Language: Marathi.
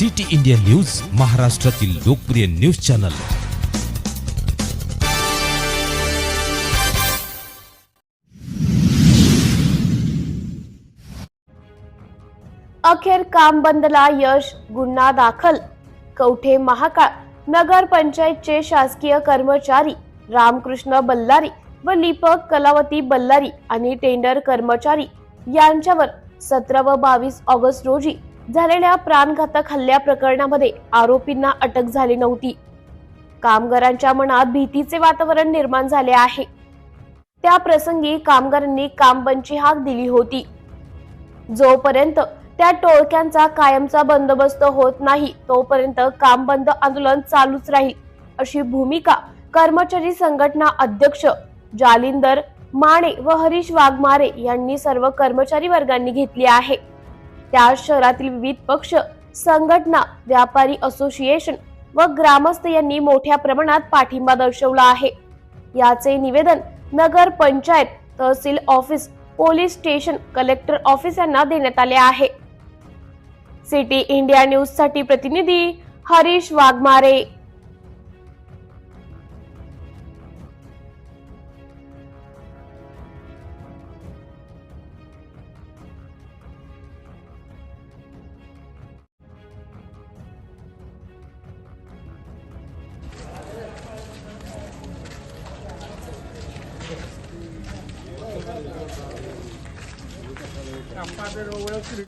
सिटी इंडिया न्यूज महाराष्ट्रातील लोकप्रिय न्यूज चॅनल. अखेर काम बंदला यश गुन्हा दाखल. कवठे महाकाळ नगर पंचायतचे शासकीय कर्मचारी रामकृष्ण बल्लारी व लिपक कलावती बल्लारी आणि टेंडर कर्मचारी यांच्यावर सतरा व बावीस ऑगस्ट रोजी झालेल्या प्राणघातक हल्ल्या प्रकरणामध्ये आरोपींना अटक झाली नव्हती. कामगारांच्या मनात भीतीचे वातावरण निर्माण झाले आहे. त्या प्रसंगी कामगारांनी कामबंदची हाक दिली होती. जोपर्यंत त्या टोळक्यांचा कायमचा बंदोबस्त होत नाही तोपर्यंत काम बंद आंदोलन चालूच राहील अशी भूमिका कर्मचारी संघटना अध्यक्ष जालिंदर माने व हरीश वाघमारे यांनी सर्व कर्मचारी वर्गांनी घेतली आहे. त्या शहरातील विविध पक्ष संघटना व्यापारी असोसिएशन व ग्रामस्थ यांनी मोठ्या प्रमाणात पाठिंबा दर्शवला आहे. याचे निवेदन नगर panchayat tehsil office police station collector office यांना देण्यात आले आहे. सिटी इंडिया न्यूजसाठी प्रतिनिधी हरीश वाघमारे. Rapaz, eu